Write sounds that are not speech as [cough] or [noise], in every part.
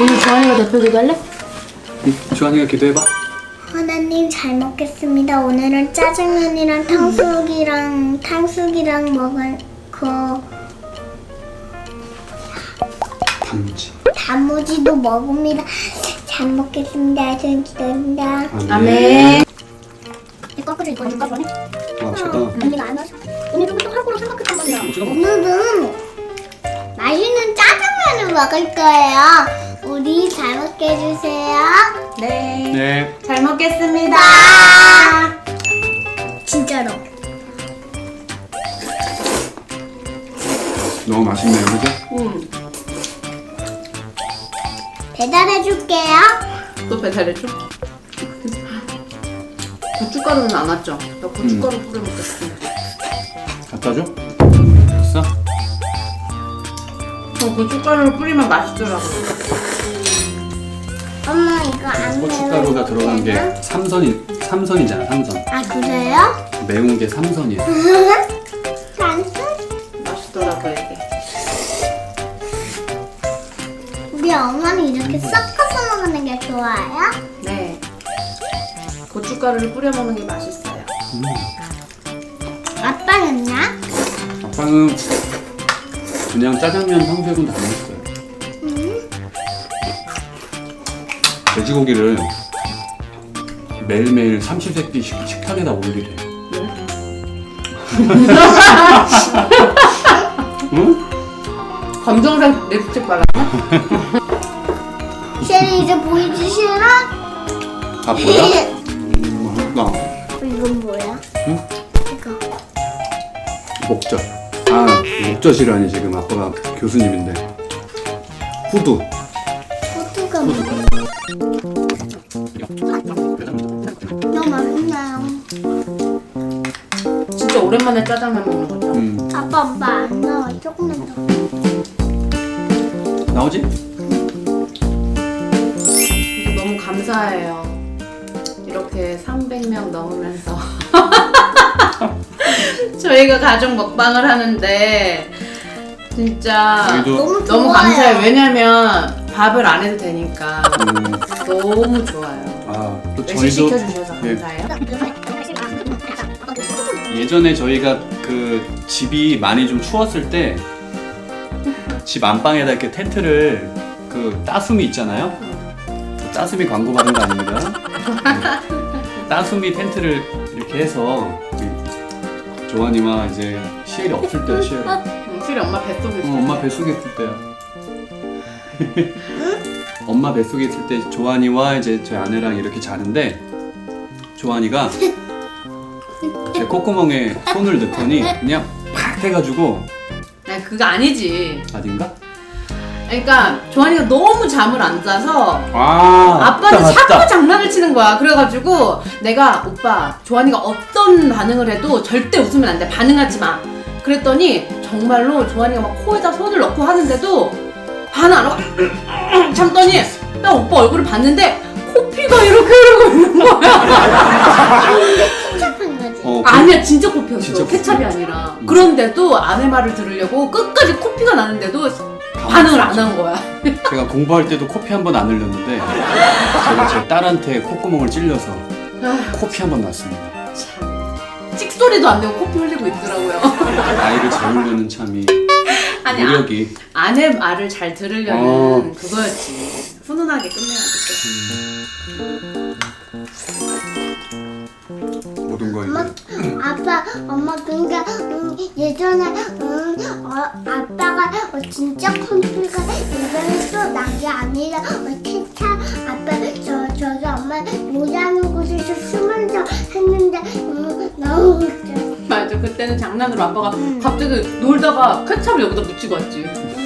오늘 주환이가 대표 기도할래? 응, 주환이가 기도해봐. 하나님 잘 먹겠습니다. 오늘은 짜장면이랑 탕수육이랑 탕수육이랑 먹을 그 단무지. 단무지도 먹습니다. 잘 먹겠습니다. 저는 기도합니다. 아멘. 이 거꾸로 이거 누가 보내? 아, 제가 언니가 안 와서 오늘 좀더 할 거로 생각했단 말이야. 오늘은 맛있는 짜장면을 먹을 거예요. 우리 잘 먹게 해주세요. 네. 네. 잘 먹겠습니다. 진짜로. 너무 맛있네요, 그죠? 응. 배달해 줄게요. 또 배달해줘? 고춧가루는 안 왔죠? 나 고춧가루 뿌려 먹겠어. 갖다 줘? 고춧가루를 뿌리면 맛있더라고. 엄마 이거 안 고춧가루가 들어간 게 되나? 삼선이 삼선이잖아, 삼선. 아 그래요? 매운 게 삼선이야. [laughs] 단순? 맛있더라고 이게. 우리 엄마는 이렇게 섞어서 먹는 게 좋아요? 네. 고춧가루를 뿌려 먹는 게 맛있어요. 아빠는요? 아빠는 그냥 짜장면 탕수육은 다 먹었어요. 음? 돼지고기를 매일매일 삼시세끼 식탁에다 올리래. 응? 검정색 립스틱 발랐나? [laughs] 쉐리 이제 보이지 싫어? 아 뭐야? 음, 맛있다. 이건 뭐야? 응? 이거 목젖. 아 목젖이라니 지금 아빠가 교수님인데. 후두. 포토가 뭐야? 너무 맛있나요? 진짜 오랜만에 짜장면 먹는 거죠. 음. 아빠 엄마 안 나와 조금만 더 나오지? 너무 감사해요. 이렇게 300명 넘으면서 [laughs] [laughs] 저희가 가족 먹방을 하는데 진짜 저희도 너무 너무 좋아요. 감사해요. 왜냐면 밥을 안 해도 되니까 음, 너무 좋아요. 아, 또 외식 저희도 시켜주셔서 예, 감사해요. 예전에 저희가 그 집이 많이 좀 추웠을 때 집 안방에다 이렇게 텐트를 그 따수미 있잖아요. 따수미 광고 받은 거 아닙니다. 네. 따수미 텐트를 이렇게 해서 조한이와 이제 시엘이 없을 때야 시엘이. 어, 응, 실이 엄마 뱃속에 있어. 엄마 뱃속에 있을 때야. 엄마 뱃속에 있을 때 조한이와 이제 제 아내랑 이렇게 자는데 조한이가 제 콧구멍에 손을 넣더니 그냥 팍 해가지고 아니 그거 아니지. 아닌가? 그러니까 조한이가 너무 잠을 안 자서 아 아빠는 자꾸 장난을 치는 거야. 그래가지고 내가 오빠 조한이가 어떤 반응을 해도 절대 웃으면 안 돼. 반응하지 마. 그랬더니 정말로 조한이가 막 코에다 손을 넣고 하는데도 반응 안 하고 [clears throat] 참더니 나 오빠 얼굴을 봤는데 코피가 이렇게 이러고 있는 거야. 착한 거지 어, 그- 아니야 진짜 코피였어. 진짜 케찹이 코피였어. 아니라. 음. 그런데도 아내 말을 들으려고 끝까지 코피가 나는데도 반응을 안 한 거야. [laughs] 제가 공부할 때도 코피 한 번 안 흘렸는데 제가 제 딸한테 콧구멍을 찔려서 아, 코피 한 번 났습니다. 참. 찍소리도 안 되고 코피 흘리고 있더라고요. [laughs] 아이를 재우려는 참이 아니, 아, 노력이 아내 말을 잘 들으려는 어. 그거였지. 훈훈하게 끝내야겠다. 모든 걸 엄마, 아빠, 엄마 그러니까 음, 예전에 음, 어, 아빠가 어, 진짜 컴퓨터가 예전에 또난게 아니라 어, 케찹 아빠 저 저기 엄마 모자는 곳에서 숨으면서 했는데 음, 너무 웃겨. 맞아. 그때는 장난으로 아빠가 갑자기 놀다가 케찹을 여기다 묻히고 왔지.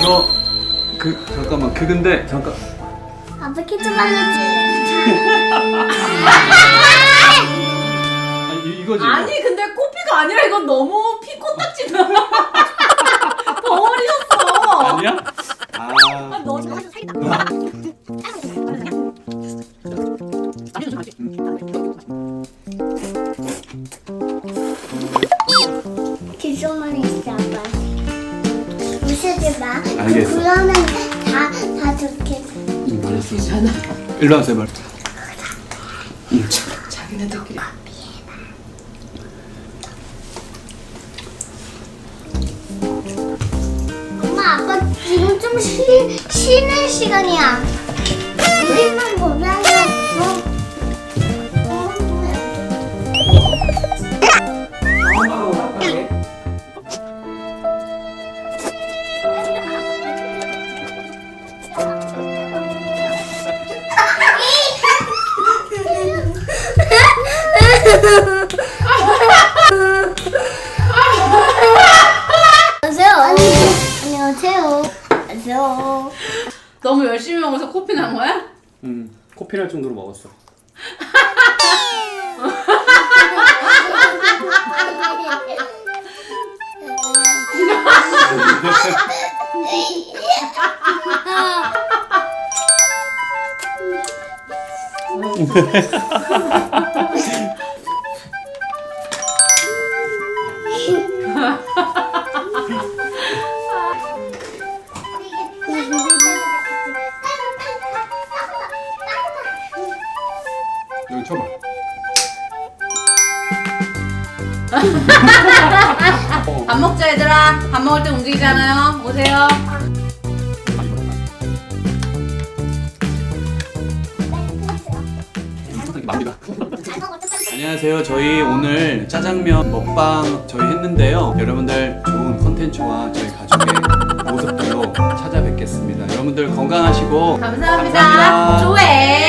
이거 그 잠깐만 그 근데 잠깐 아빠 케찹 발랐지. 아, 이, 이거지 이거. 아니 근데 코피가 아니라 이건 너무 피 코딱지다. [laughs] 덩어리였어. 아니야? 아너 지금 살 알겠어. 그러면 다, 다 좋게 응, 알았어. 괜찮아. 일로 와 제발. 자기네들끼리. 엄마 아빠 지금 좀 쉬, 쉬는 시간이야 우리만 보면 어? 너무 열심히 먹어서 코피 난 거야? 응. 코피 날 정도로 먹었어. [laughs] [laughs] 밥 먹자 얘들아. 밥 먹을 때 움직이잖아요. 오세요. 맙니다. [laughs] 안녕하세요. 저희 오늘 짜장면 먹방 저희 했는데요. 여러분들 좋은 컨텐츠와 저희 가족의 모습들로 찾아뵙겠습니다. 여러분들 건강하시고 감사합니다. 감사합니다. 조회.